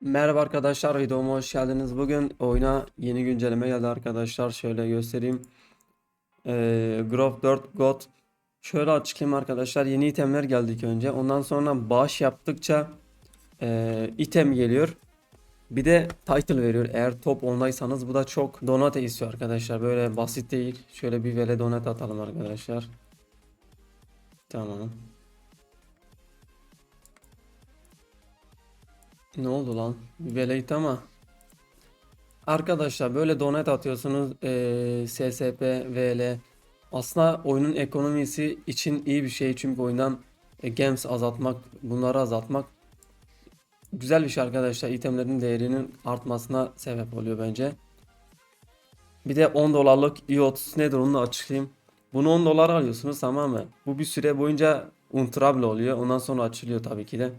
Merhaba arkadaşlar videoma hoş geldiniz. Bugün oyuna yeni güncelleme geldi arkadaşlar. Şöyle göstereyim. Ee, Growth 4 God. Şöyle açıklayayım arkadaşlar. Yeni itemler geldi ilk önce. Ondan sonra bağış yaptıkça ee, item geliyor. Bir de title veriyor. Eğer top ondaysanız bu da çok donate istiyor arkadaşlar. Böyle basit değil. Şöyle bir vele donate atalım arkadaşlar. Tamam. Ne oldu lan? Veleyt ama. Arkadaşlar böyle donate atıyorsunuz. Eee SSP, VL. Aslında oyunun ekonomisi için iyi bir şey. Çünkü oyundan e, gems azaltmak, bunları azaltmak güzel bir şey arkadaşlar. İtemlerin değerinin artmasına sebep oluyor bence. Bir de 10 dolarlık IOTS nedir onu da açıklayayım. Bunu 10 dolar alıyorsunuz tamam mı? Bu bir süre boyunca untrable oluyor. Ondan sonra açılıyor tabii ki de.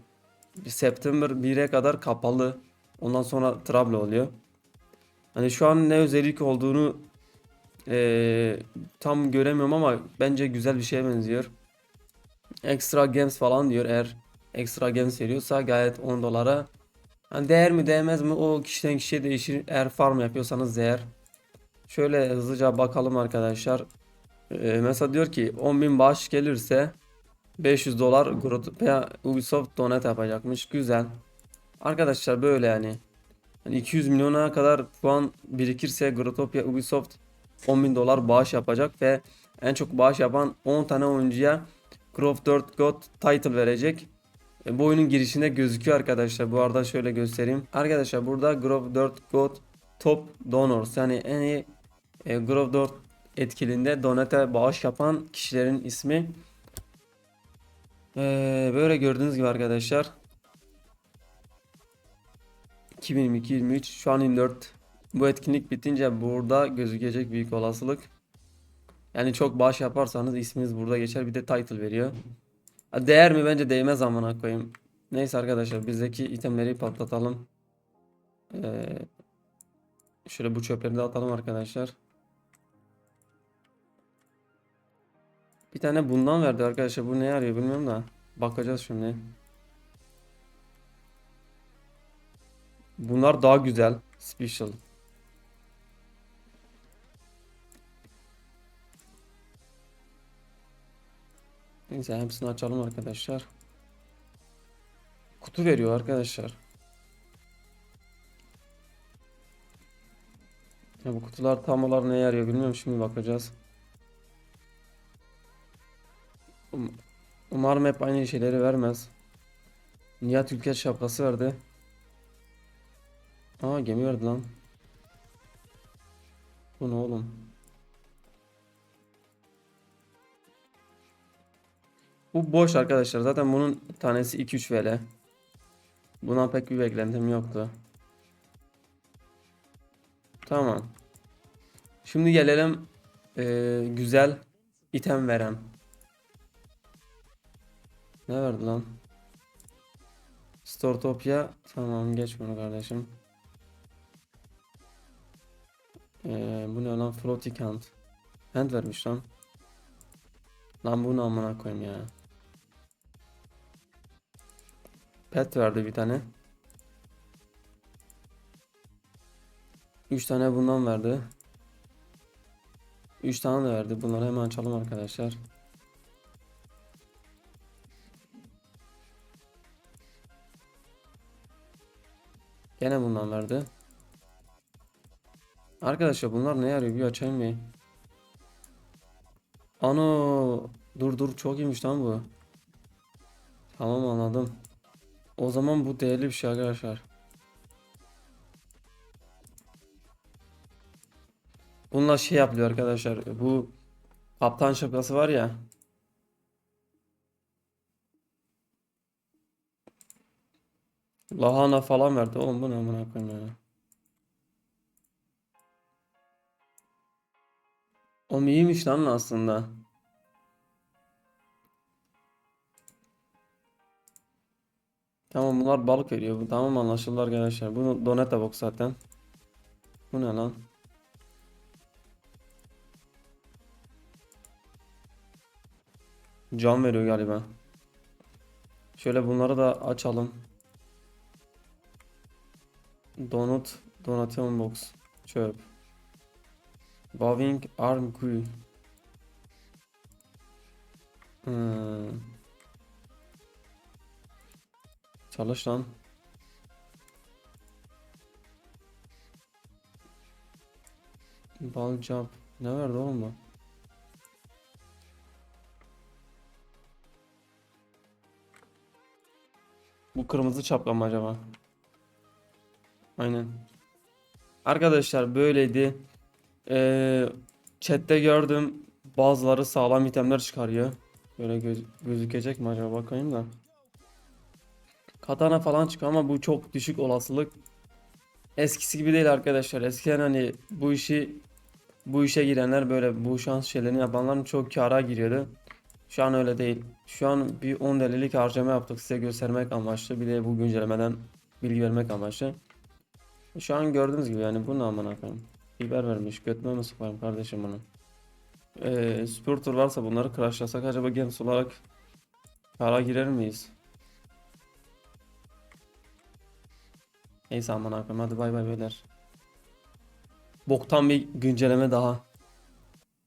September 1'e kadar kapalı. Ondan sonra trouble oluyor. Hani şu an ne özellik olduğunu eee, tam göremiyorum ama bence güzel bir şeye benziyor. Extra games falan diyor eğer extra games veriyorsa gayet 10 dolara. Hani değer mi değmez mi o kişiden kişiye değişir. Eğer farm yapıyorsanız değer. Şöyle hızlıca bakalım arkadaşlar. Eee, mesela diyor ki 10.000 bağış gelirse 500 dolar Grotopia Ubisoft donate yapacakmış. Güzel. Arkadaşlar böyle yani. Yani 200 milyona kadar puan birikirse Grotopia Ubisoft 10 bin dolar bağış yapacak ve en çok bağış yapan 10 tane oyuncuya Grove 4 God title verecek. E, bu oyunun girişinde gözüküyor arkadaşlar. Bu arada şöyle göstereyim. Arkadaşlar burada Grove 4 God Top Donors yani en iyi e, Grove 4 etkilinde donate bağış yapan kişilerin ismi. Ee, böyle gördüğünüz gibi arkadaşlar 2022-23 şu an 24 bu etkinlik bitince burada gözükecek büyük olasılık. Yani çok bağış yaparsanız isminiz burada geçer bir de title veriyor. Değer mi? Bence değmez amına koyayım. Neyse arkadaşlar bizdeki itemleri patlatalım. Ee, şöyle bu çöpleri de atalım arkadaşlar. Bir tane bundan verdi arkadaşlar. Bu ne yarıyor bilmiyorum da. Bakacağız şimdi. Bunlar daha güzel. Special. Neyse hepsini açalım arkadaşlar. Kutu veriyor arkadaşlar. Ya bu kutular tam olarak ne yarıyor bilmiyorum şimdi bakacağız. Umarım hep aynı şeyleri vermez. Nihat Ülker şapkası verdi. Aa gemi verdi lan. Bu ne oğlum? Bu boş arkadaşlar. Zaten bunun tanesi 2-3 VL. Buna pek bir beklentim yoktu. Tamam. Şimdi gelelim eee, güzel item veren. Ne verdi lan? Stortopia. Tamam geç bunu kardeşim. Ee, bu ne lan? Floating hand. Hand vermiş lan. Lan bunu amına koyayım ya. Pet verdi bir tane. 3 tane bundan verdi. 3 tane de verdi. Bunları hemen açalım arkadaşlar. Gene bundan verdi. Arkadaşlar bunlar ne yarıyor bir açayım bir. Ano dur dur çok iyiymiş lan bu. Tamam anladım. O zaman bu değerli bir şey arkadaşlar. Bununla şey yapılıyor arkadaşlar. Bu kaptan şapkası var ya. Lahana falan verdi. Oğlum bu ne amına koyayım ya. Oğlum iyiymiş lan aslında. Tamam bunlar balık veriyor. Bu tamam anlaşıldı arkadaşlar. Bu Donata box zaten. Bu ne lan? Can veriyor galiba. Şöyle bunları da açalım. Donut. Donation box. Çöp. Bowing arm glue. Hmm. Çalış lan. Bal job. Ne verdi oğlum bu? Bu kırmızı çapka mı acaba? Aynen. Arkadaşlar böyleydi. Ee, chatte gördüm. Bazıları sağlam itemler çıkarıyor. Böyle göz- gözükecek mi acaba bakayım da. Katana falan çıkıyor ama bu çok düşük olasılık. Eskisi gibi değil arkadaşlar. Eskiden hani bu işi bu işe girenler böyle bu şans şeylerini yapanların çok kâra giriyordu. Şu an öyle değil. Şu an bir 10 delilik harcama yaptık size göstermek amaçlı. Bir de bu güncellemeden bilgi vermek amaçlı. Şu an gördüğünüz gibi yani bu ne amına koyayım. Biber vermiş. Götme mi sıkayım kardeşim bunu. Ee, Spurter varsa bunları crashlasak acaba Gems olarak kâra girer miyiz? Neyse aman koyayım hadi bay bay beyler. Boktan bir güncelleme daha.